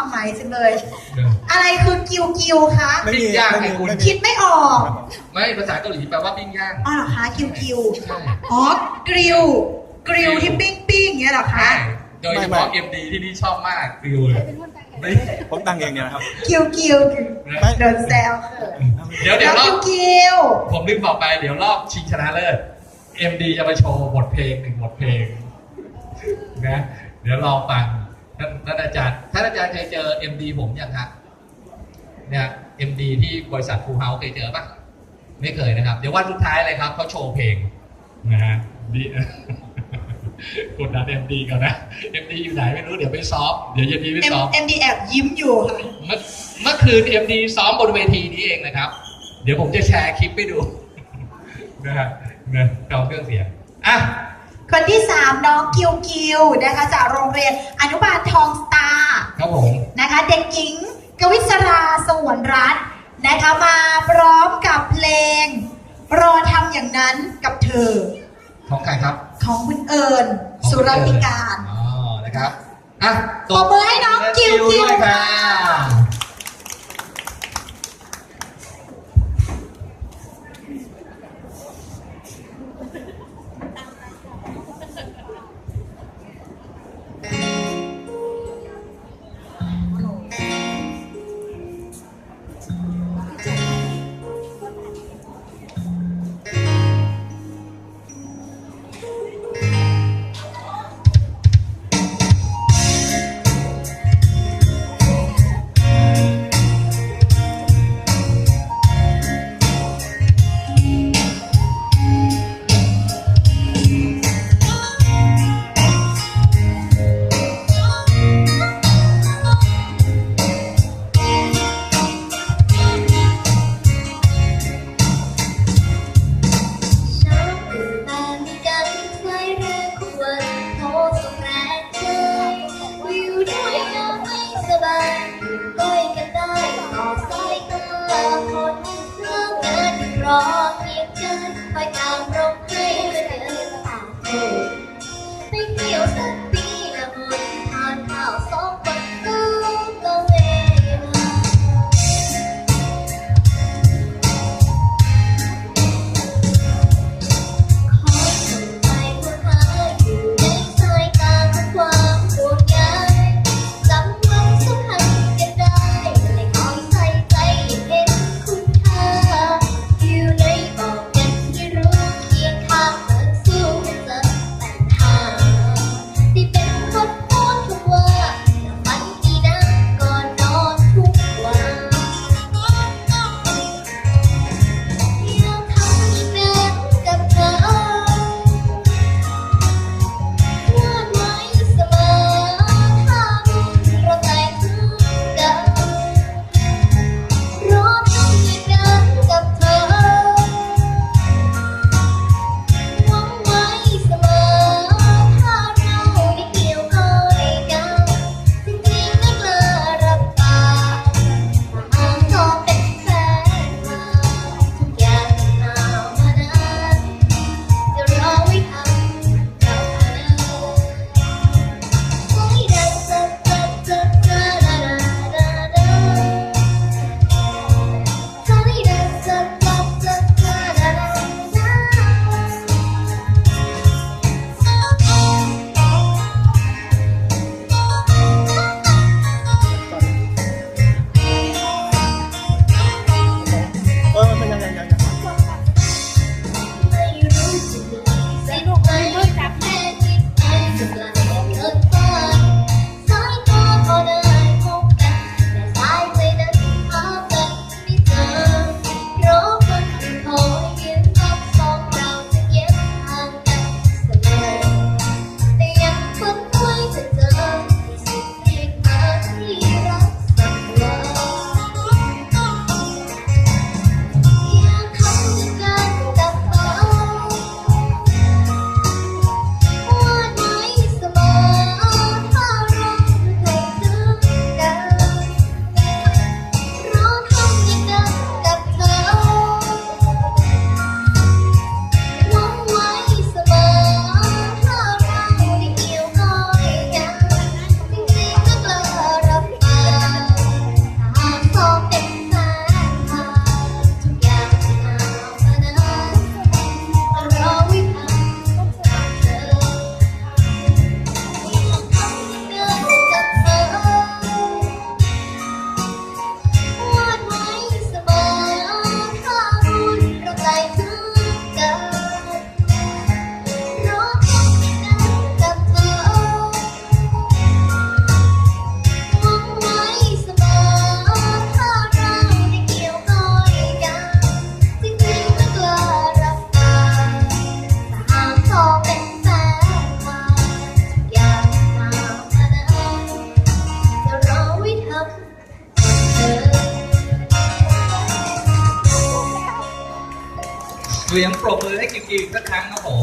ความหมายจังเลย อะไรคือกิวกิวคะไม่มีปิ้งย่างไม่มีไงคุณไม่มีคิดไม่ออก ไม่ภาษาเกาหลีแปลว่าปิ้งย่างอ๋อเหรอคะกิวกิวใช่อ๋อกริวกริวที่ปิ้งปิ้งอย่างเงี้ยเหรอคะ ใช่โดยเฉพาะ MD ที่นี่ชอบมากฟิวเลยไม่ผมตั้งเองเนี่ยนะครับ กิวกิวไม่โดนแซวเขินเดี๋ยวเดี๋ยวรแล้อกิบวกิวผมลืมบอกไปเดี๋ยวรอบชิงชนะเลิศ MD จะมาโชว์บทเพลงหนึ่งบทเพลงนะเดี๋ยวรอฟัง ท่านท่านอาจารย์ท่านอาจารย์เคยเจอ MD ผมยังครับเนี่ย MD ที่บริษัทฟูเฮาเคยเจอปะไม่เคยนะครับ เดี๋ยววันสุดท้ายเลยครับเขาโชว์เพลงนะฮะดีกดดัน MD ก่อนนะ MD อยู่ไหนไม่รู้เดี๋ยวไปซ้อมเดี๋ยวเย็นนี้ไปเอ็มซ้อมเอ็มดีแอบยิ้มอยู่ค่ะเมื่อเมื่อคืน MD ซ้อมบนเวทีนี้เองนะครับ เดี๋ยวผมจะแชร์คลิปให้ดูนะฮะนะจองเครื่องเสียงอะคนที่สามน้องกิวกิวนะคะจากโรงเรียนอนุบาลทองสตาร์ครับผมนะคะ เด็กหญิงกวิศราสวนรัตน์นะคะมาพร้อมกับเพลงรอทำอย่างนั้นกับเธอ ของใครครับของคุณเอิญของสุรติการอ๋อนะครับอะปรบมือให้น้องกิวกิวด้วยค่ะ เสียงปรบมือให้กิมกิมอีกสักครั้งครับผม